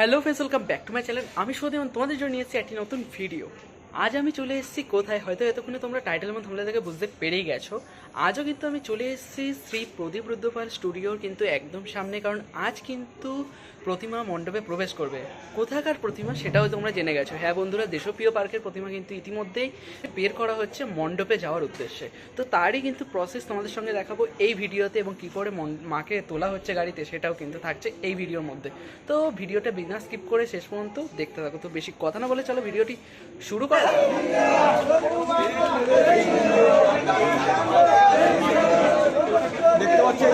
Hello friends welcome back to my channel আমি সুদেমন তোমাদের জন্য নিয়ে এসেছি একটি নতুন ভিডিও আজ আমি চলে এসেছি কোথায়? হয়তো এতক্ষণে তোমরা টাইটেল এবং থামলে থেকে বুঝতে পেরেই গেছো। আজও কিন্তু আমি চলে এসেছি শ্রী প্রদীপ রুদ্রপাল স্টুডিওর কিন্তু একদম সামনে, কারণ আজ কিন্তু প্রতিমা মণ্ডপে প্রবেশ করবে। কোথাকার প্রতিমা সেটাও তোমরা জেনে গেছো। হ্যাঁ বন্ধুরা, দেশপ্রিয় পার্কের প্রতিমা কিন্তু ইতিমধ্যেই বের করা হচ্ছে মণ্ডপে যাওয়ার উদ্দেশ্যে। তো তারই কিন্তু প্রসেস তোমাদের সঙ্গে দেখাবো এই ভিডিওতে এবং কী করে মাকে তোলা হচ্ছে গাড়িতে সেটাও কিন্তু থাকছে এই ভিডিওর মধ্যে। তো ভিডিওটা বিনা স্কিপ করে শেষ পর্যন্ত দেখতে থাকো। তো বেশি কথা না বলে চলো ভিডিওটি শুরু করা। দেখতে পাচ্ছি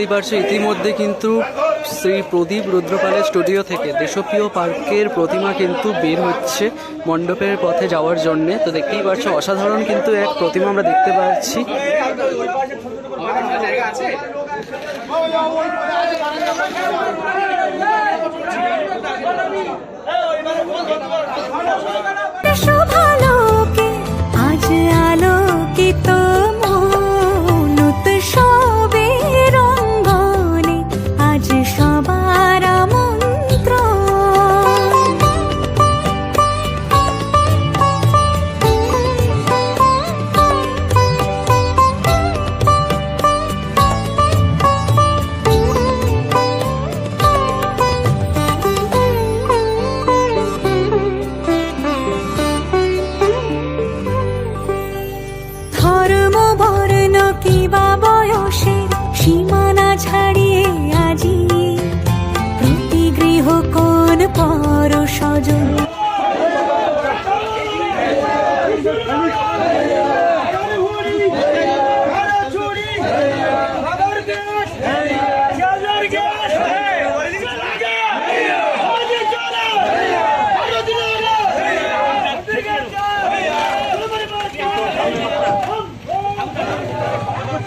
দেখতেই পারছ, ইতিমধ্যে কিন্তু শ্রী প্রদীপ রুদ্রপালের স্টুডিও থেকে দেশপ্রিয় পার্কের প্রতিমা কিন্তু বের হচ্ছে মণ্ডপের পথে যাওয়ার জন্যে। তো দেখতেই পারছ, অসাধারণ কিন্তু এক প্রতিমা আমরা দেখতে পাচ্ছি। শোভালোকে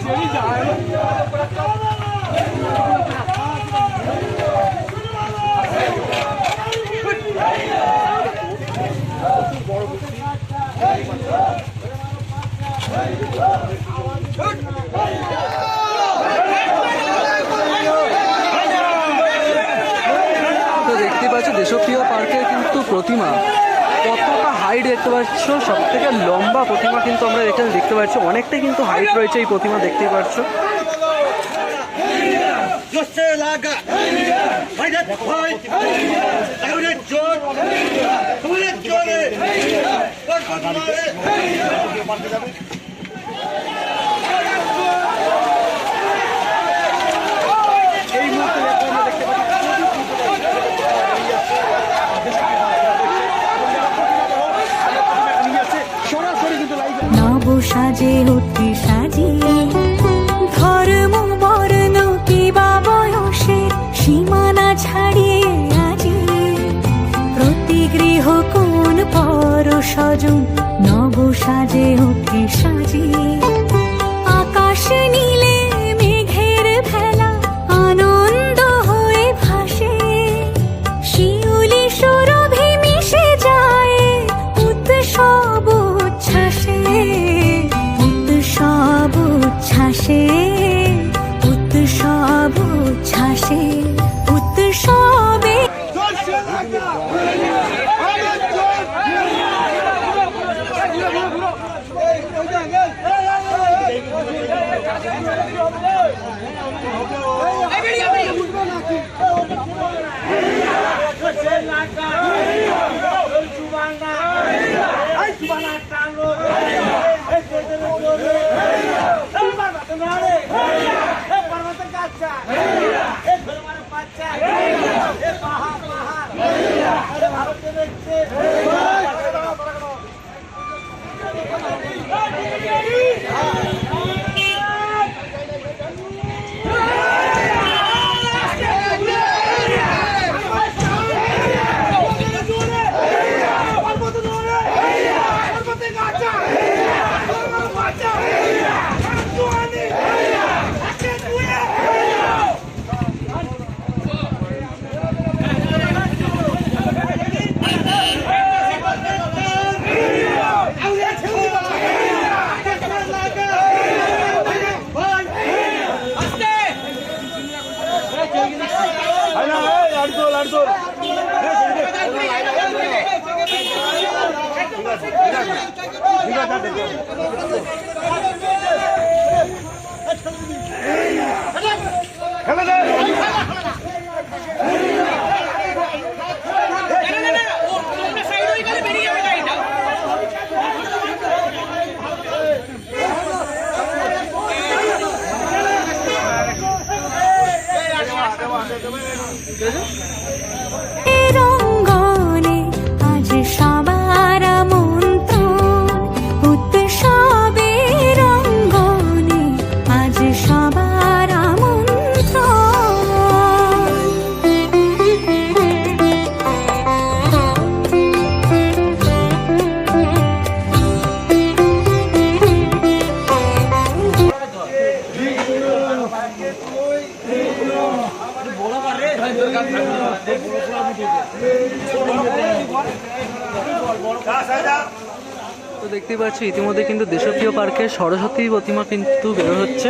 তো দেখতে পাচ্ছ দেশপ্রিয় পার্কের কিন্তু প্রতিমা কতটা হাইট দেখতে পাচ্ছ? সব থেকে লম্বা প্রতিমা কিন্তু আমরা এখানে দেখতে পাচ্ছি। অনেকটাই কিন্তু হাইট রয়েছে এই প্রতিমা দেখতে পাচ্ছ। জোর তুমি জোরে এই মুহূর্তে আমরা দেখতে পাচ্ছি সরাসরি কিন্তু নব সাজে উঠে ধর্ম, বর্ণ, কিবা বয়সের সীমানা ছাড়িয়ে আজি প্রতি গৃহ কোন পর সজন নব সাজে সাজিয়ে। আকাশ নীলে রঙ্গনে তো দেখতেই পাচ্ছি ইতিমধ্যে কিন্তু দেশপ্রিয় পার্কের সরস্বতী প্রতিমা কিন্তু বের হচ্ছে।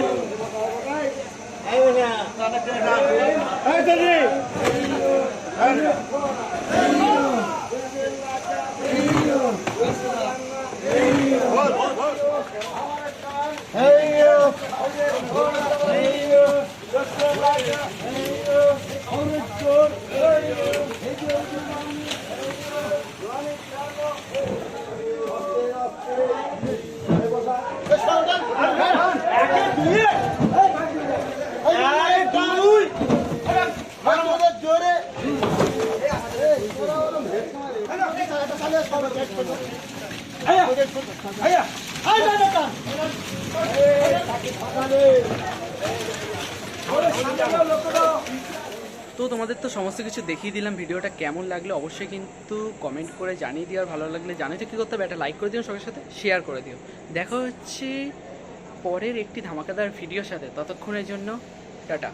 লোকটা তো তোমাদের তো সমস্ত কিছু দেখিয়ে দিলাম, ভিডিওটা কেমন লাগল অবশ্যই কিন্তু কমেন্ট করে জানিয়ে দিও, আর ভালো লাগলে জানিয়ে তো কী করতে হবে, একটা লাইক করে দিও সবার সাথে শেয়ার করে দিও। দেখা হচ্ছে পরের একটি ধামাকাদার ভিডিওর সাথে, ততক্ষণের জন্য, টাটা।